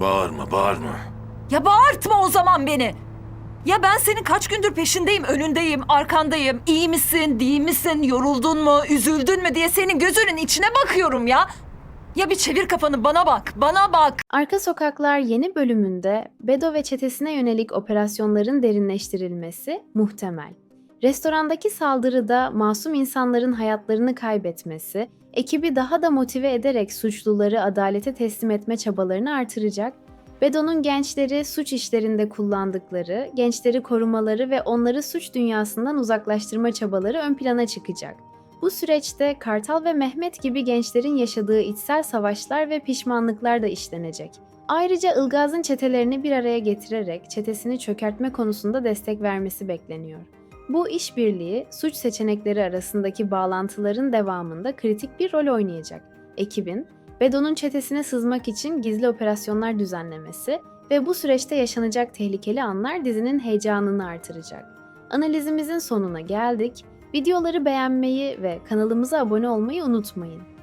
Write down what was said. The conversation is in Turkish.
Bağırma, bağırma. Ya bağırtma o zaman beni. Ya ben senin kaç gündür peşindeyim, önündeyim, arkandayım. İyi misin, değil misin, yoruldun mu, üzüldün mü diye senin gözünün içine bakıyorum ya. Ya bir çevir kafanı bana bak, bana bak. Arka Sokaklar yeni bölümünde Bedo ve çetesine yönelik operasyonların derinleştirilmesi muhtemel. Restorandaki saldırıda masum insanların hayatlarını kaybetmesi, ekibi daha da motive ederek suçluları adalete teslim etme çabalarını artıracak. Bedo'nun gençleri suç işlerinde kullandıkları, gençleri korumaları ve onları suç dünyasından uzaklaştırma çabaları ön plana çıkacak. Bu süreçte Kartal ve Mehmet gibi gençlerin yaşadığı içsel savaşlar ve pişmanlıklar da işlenecek. Ayrıca Ilgaz'ın çetelerini bir araya getirerek çetesini çökertme konusunda destek vermesi bekleniyor. Bu işbirliği suç seçenekleri arasındaki bağlantıların devamında kritik bir rol oynayacak. Ekibin, Bedo'nun çetesine sızmak için gizli operasyonlar düzenlemesi ve bu süreçte yaşanacak tehlikeli anlar dizinin heyecanını artıracak. Analizimizin sonuna geldik. Videoları beğenmeyi ve kanalımıza abone olmayı unutmayın.